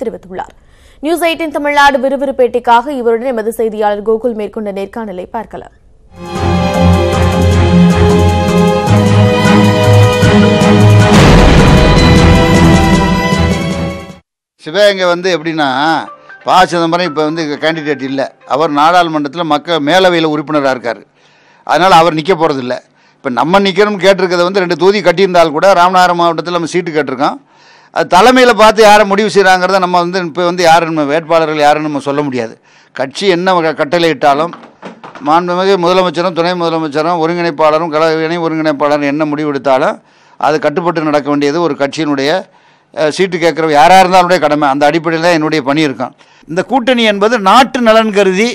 தெரிவித்துள்ளார். நியூஸ் எயிட்டின் தமிழ்நாடு விறுவிறு பேட்டிக்காக இவருடன் எமது செய்தியாளர் கோகுல் மேற்கொண்ட நேர்காணலை பார்க்கலாம். சிவகங்கை வந்து எப்படின்னா ப. சிதம்பரம் இப்போ வந்து கேண்டிடேட் இல்லை. அவர் நாடாளுமன்றத்தில் மக்கள் மேலவையில் உறுப்பினராக இருக்கார். அதனால் அவர் நிற்க போகிறதில்ல இப்போ நம்ம நிற்கிறோம்னு கேட்டிருக்கிறத வந்து ரெண்டு தொகுதி கட்டியிருந்தால் கூட ராமநாதபுரம் மாவட்டத்தில் நம்ம சீட்டு கேட்டிருக்கோம். அது தலைமையில் பார்த்து யாரை முடிவு செய்கிறாங்கிறத நம்ம வந்து இப்போ வந்து யார் நம்ம வேட்பாளர்கள் யாருன்னு நம்ம சொல்ல முடியாது. கட்சி என்ன வகை கட்டளை இட்டாலும் மாண்புமிகு முதலமைச்சரும் துணை முதலமைச்சரும் ஒருங்கிணைப்பாளரும் கல இணை ஒருங்கிணைப்பாளரும் என்ன முடிவெடுத்தாலும் அது கட்டுப்பட்டு நடக்க வேண்டியது ஒரு கட்சியினுடைய சீட்டு கேட்குற யாராக இருந்தாலுடைய கடமை. அந்த அடிப்படையில் தான் என்னுடைய பணி இருக்கும். இந்த கூட்டணி என்பது நாட்டு நலன் கருதி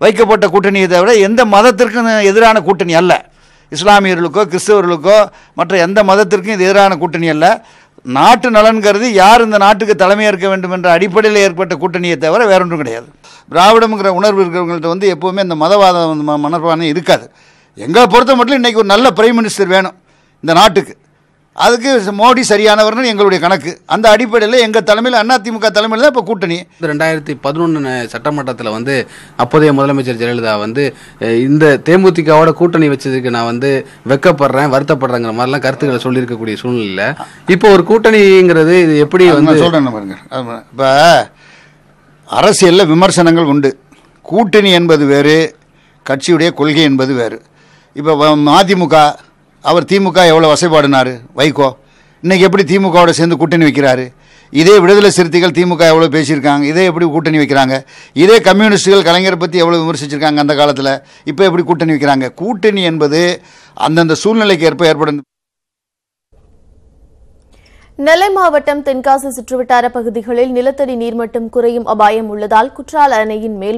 வைக்கப்பட்ட கூட்டணியை தவிர எந்த மதத்திற்கும் எதிரான கூட்டணி அல்ல. இஸ்லாமியர்களுக்கோ கிறிஸ்தவர்களுக்கோ மற்ற எந்த மதத்திற்கும் இது எதிரான கூட்டணி அல்ல. நாட்டு நலன் கருதி யார் இந்த நாட்டுக்கு தலைமையாக இருக்க வேண்டும் என்ற அடிப்படையில் ஏற்பட்ட கூட்டணியை தவிர வேற ஒன்றும் கிடையாது. திராவிடம்ங்கிற உணர்வு இருக்கிறவங்கள்ட்ட வந்து எப்போவுமே இந்த மதவாத மனப்பான்மை இருக்காது. எங்களை பொறுத்த மட்டும் இன்றைக்கி ஒரு நல்ல பிரைம் மினிஸ்டர் வேணும் இந்த நாட்டுக்கு. அதுக்கு மோடி சரியானவர்னு எங்களுடைய கணக்கு. அந்த அடிப்படையில் எங்கள் தலைமையில் அதிமுக தலைமையில் தான் இப்போ கூட்டணி. இந்த ரெண்டாயிரத்தி பதினொன்று சட்டமன்றத்தில் வந்து அப்போதைய முதலமைச்சர் ஜெயலலிதா வந்து இந்த தேமுதிகவோட கூட்டணி வச்சதுக்கு நான் வந்து வெக்கப்படுறேன் வருத்தப்படுறேங்கிற மாதிரிலாம் கருத்துக்களை சொல்லியிருக்கக்கூடிய சூழ்நிலையில் இப்போ ஒரு கூட்டணிங்கிறது இது எப்படி வந்து சொல்கிறேன் பாருங்க. இப்போ அரசியலில் விமர்சனங்கள் உண்டு. கூட்டணி என்பது வேறு கட்சியுடைய கொள்கை என்பது வேறு. இப்போ மதிமுக அவர் திமுக எவ்வளோ வசைப்பாடினார் வைகோ. இன்றைக்கி எப்படி திமுகவோட சேர்ந்து கூட்டணி வைக்கிறாரு? இதே விடுதலை சிறுத்தைகள் திமுக எவ்வளோ பேசியிருக்காங்க? இதே எப்படி கூட்டணி வைக்கிறாங்க? இதே கம்யூனிஸ்டுகள் கலைஞரை பற்றி எவ்வளோ விமர்சிச்சிருக்காங்க அந்த காலத்தில்? இப்போ எப்படி கூட்டணி வைக்கிறாங்க? கூட்டணி என்பது அந்தந்த சூழ்நிலைக்கு ஏற்ப ஏற்படும். நெல்லை மாவட்டம் தென்காசி சுற்றுவட்டார பகுதிகளில் நிலத்தடி நீர்மட்டம் குறையும் அபாயம் உள்ளதால் குற்றால அணையின் மேல்